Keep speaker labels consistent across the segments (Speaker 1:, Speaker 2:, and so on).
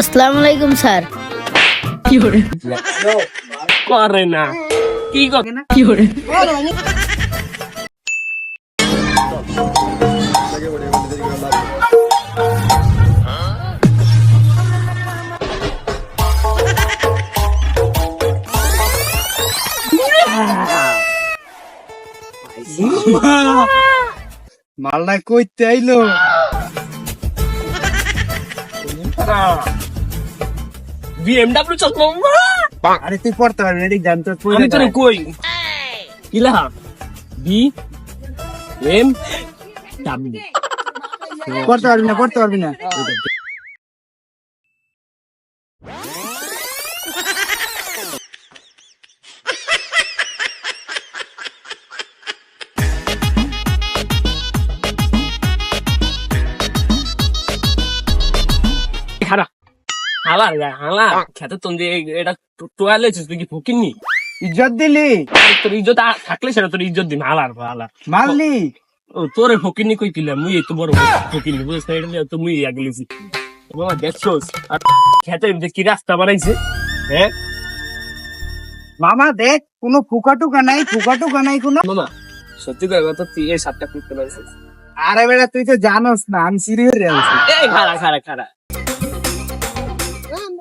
Speaker 1: আসসালামু আলাইকুম স্যার।
Speaker 2: কি করে না। কি করে না
Speaker 3: মালটা কইতে আইলো।
Speaker 2: বিএমডব্লিউ চলবো
Speaker 3: আরে তুই পড়তে পারবি না জান তো
Speaker 2: আমি তোর কই? কি লেখা? বি এম ডাব্লিউ
Speaker 3: পড়তে পারবি না পড়তে পারবি না।
Speaker 2: খেতে এটা টোয়ালে তুই কি ফকিনি
Speaker 3: ইজ্জত দিলি?
Speaker 2: তোর ইজ্জত থাকলে সেটা তোর ইজ্জত দিন হালার হালা
Speaker 3: মারলি?
Speaker 2: ও তোরে ফকিনি কই কিলে? মুই তো বড় ফকিনি বুঝছ না? এটা নিয়ে তো মুই আগলিছি বাবা দেখছোস? আর খেতে কি রাস্তা বানাইছে? হ্যাঁ
Speaker 3: মামা দেখ কোনো ফুকা টুকা নাই ফুকা টুকা নাই কোনো।
Speaker 2: মামা সত্যি কথা তুই এই সাতটা করতে পারছিস
Speaker 3: আরে বেটা তুই তো জানোস না আমি সিরিয়াস রে আছি
Speaker 2: এই খারা খারা খারা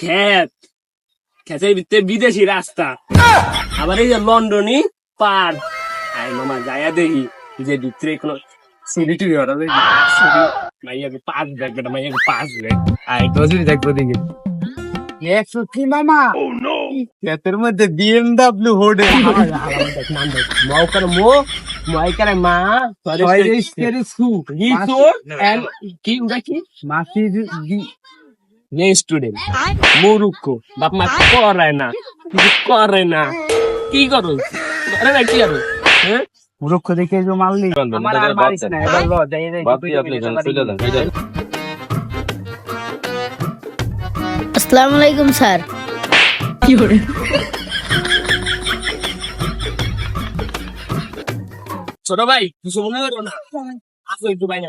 Speaker 2: খ্যাত খ্যাতের ভিতরে বিদেশি রাস্তা। আবার এই যে লন্ডনি পার। আই মামা যায়া দেখি যে ভিতরে কোনো চুরি টুরি ওরা দেখি মাইয়াকে পাঁচ ব্যাগ বেটা মাইয়াকে পাঁচ ব্যাগ। আই দশই দেখব দেখি
Speaker 3: একশো মামা oh, খ্যাতের মধ্যে বিএমডাব্লিউ হোর্ডে
Speaker 2: মাউকার মো মাইকারে মা কি
Speaker 3: মাসি
Speaker 2: নে স্টুডেন্ট মূর্খ বাপ মা করে না কিছু করে না কি করো আরে না কি করো হ্যাঁ
Speaker 3: মূর্খ দেখে যে মারলি আমার আর মারিস না এবার ল যাই যাই
Speaker 1: আসসালামু আলাইকুম স্যার
Speaker 2: ছোট ভাই কিছু মনে করো না আসো একটু বাইরে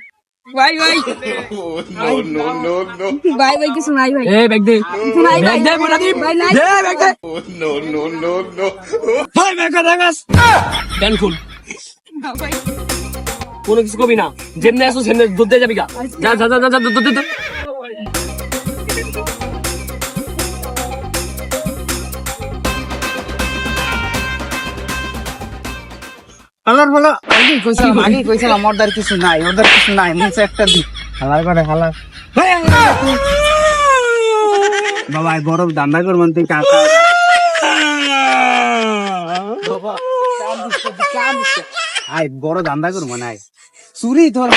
Speaker 3: ঘর ঘর লাডি দেখাবি লাডি
Speaker 4: ভাই ভাই ভাই ভাই কিছু নাই ভাই
Speaker 2: এ ব্যাগ দে
Speaker 4: নাই
Speaker 2: ব্যাগ দে বলা দি
Speaker 4: ভাই নাই
Speaker 2: দে ব্যাগ দে ভাই ব্যাগ দে গাছ কেন খুল
Speaker 4: ভাই
Speaker 2: কোনো কিছু কবি না যেমনি আসো সেমনি দুধ দিয়ে যাবি গা যা যা যা যা, যা দুধ দে
Speaker 3: হালার বলো আগে কইছিলাম আগে কইছিলাম ওদের কিছু নাই ওদের কিছু নাই মুছে একটা দি হালার করে হালার। বাবা বড় দান্দা করবেন তুই কাকা। আই বড় দান্দা করব নাই চুরি ধর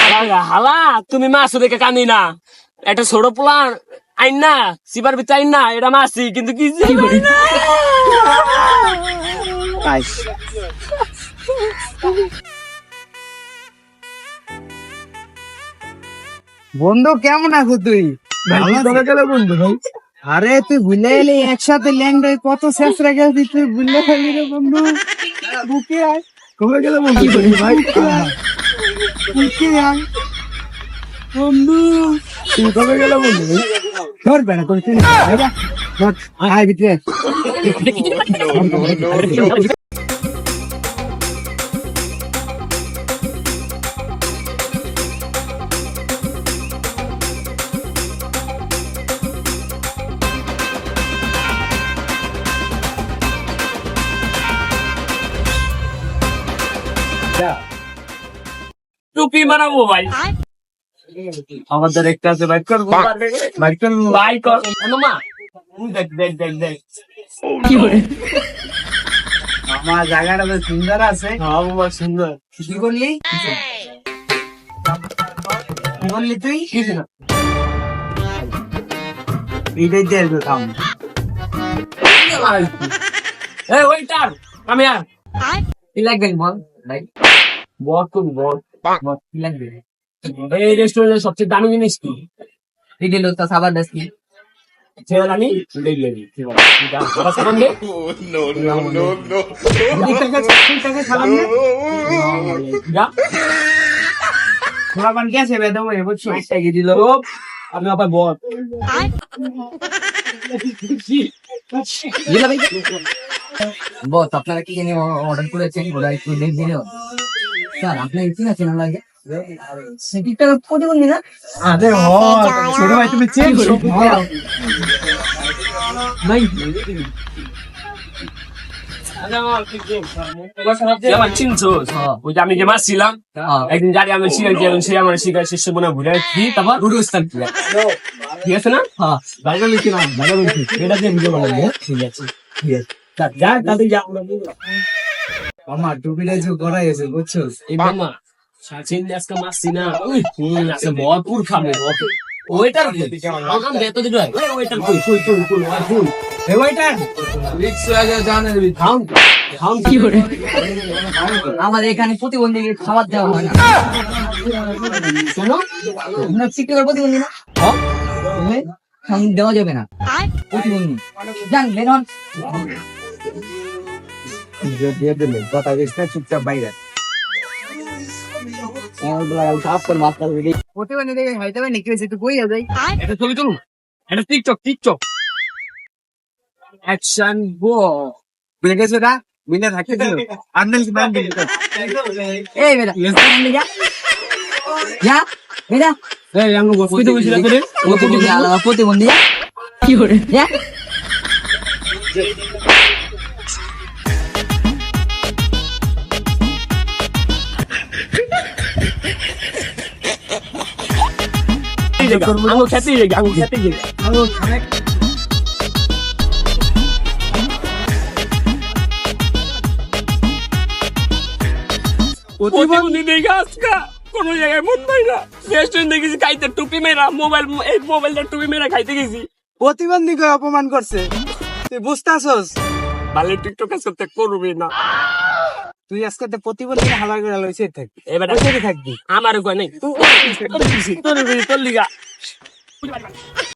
Speaker 2: হালা, তুমি মাছ দেখে কান্দি না। এটা ছোট পোলা আইন না সিবার ভিতরে আইন না এটা মাছি কিন্তু কি।
Speaker 3: আইস। বন্ধু কেমন আছো তুই? বন্ধু ভাই আরে তুই ভুলে এলি একসাথে ল্যাংড়ায় কত শেষ রেখে গেছি তুই ভুলে এলি রে বন্ধু। বুকে আয়। কবে গেলে বন্ধু ভাই বুকে আয়। বন্ধু। তুই কবে গেলে বন্ধু? ভাই ধর বেড়া করে তুই ধর। আয় ভিতরে
Speaker 2: টুপি বানাবো ভাই
Speaker 3: আমাদের একটা আছে বাইক করব বাইক করব
Speaker 2: ভাই কর। মা দেখ দেখ দেখ দেখ।
Speaker 3: আমার জায়গাটা বেশ সুন্দর আছে।
Speaker 2: হ্যাঁ বাবা সুন্দর।
Speaker 3: কি করলি? কি করলি তুই? আসবে থাম।
Speaker 2: এই ওয়েটার কাম হিয়ার
Speaker 3: কি লাগবে বল?
Speaker 2: বল তুমি
Speaker 3: কি
Speaker 2: Oh, আমি? আবার বল।
Speaker 3: বস আপনারা কি অর্ডার করেছেন? ওরা একটু দিন স্যার আপনার কি আছে না লাগে। সেটিটা প্রতিবন্ধী না। আরে ও ছোট ভাই তুমি চেঞ্জ নাই।
Speaker 2: আমার চিনছোস ওই যে আমি যে মাছ ছিলাম একদিন জানি আমি শিখাইছি এবং সে আমার শিখাই শেষে মনে ঘুরে আসছি তারপর? গুরুস্থান ঠিক আছে না?
Speaker 3: হ্যাঁ।
Speaker 2: বাইরে লিখি বাইরে লিখি এটা দিয়ে ভিডিও বানাবো ঠিক আছে। ঠিক আছে। যা, যা তাদের যা।
Speaker 3: আমার টুপিটা যে গড়াই আছে বুঝছ?
Speaker 2: এই মামা। সাচিন আজকে মারছি না। উই, হুম, আজকে ভরপুর খাবে। ওইটার? আমার ওই ওইটার কই? কই কই কই ওই কই?
Speaker 3: এই ওইটা
Speaker 2: খাউন খাউন কি করে?
Speaker 3: আমাদের এখানে প্রতিবন্ধী খাবার দেওয়া হয় না। আমরা চিকিৎসার প্রতিবন্ধী না? দেওয়া যাবে না। প্রতিবন্ধী। জান বের হন। দিয়ে দিলে কথা চুপচাপ বাইরে।
Speaker 2: টিকটক টিকটক অ্যাকশন গো
Speaker 3: বুঝে গেছো না কি নাম দিল? এই বেটা। যা যা বেটা।
Speaker 2: এই আমি বসতে বসে করে?
Speaker 3: প্রতিবন্ধী প্রতিবন্ধী
Speaker 2: দেখে আজকা কোন জায়গায় মন পাই না রেস্টুরেন্ট দেখেছি খাইতে টুপি মেরা মোবাইল এই মোবাইলটা টুপি মেরা খাইতে গেছি
Speaker 3: প্রতিবন্ধীকে অপমান করছে। তুই বুঝতাছস?
Speaker 2: ভালো টিকটক করতে করবি না।
Speaker 3: তুই আজকে তো প্রতিবন্ধী হালার করে লইছে থাক
Speaker 2: এবার
Speaker 3: থাকবি
Speaker 2: আমার কয় নাই তোর লিগা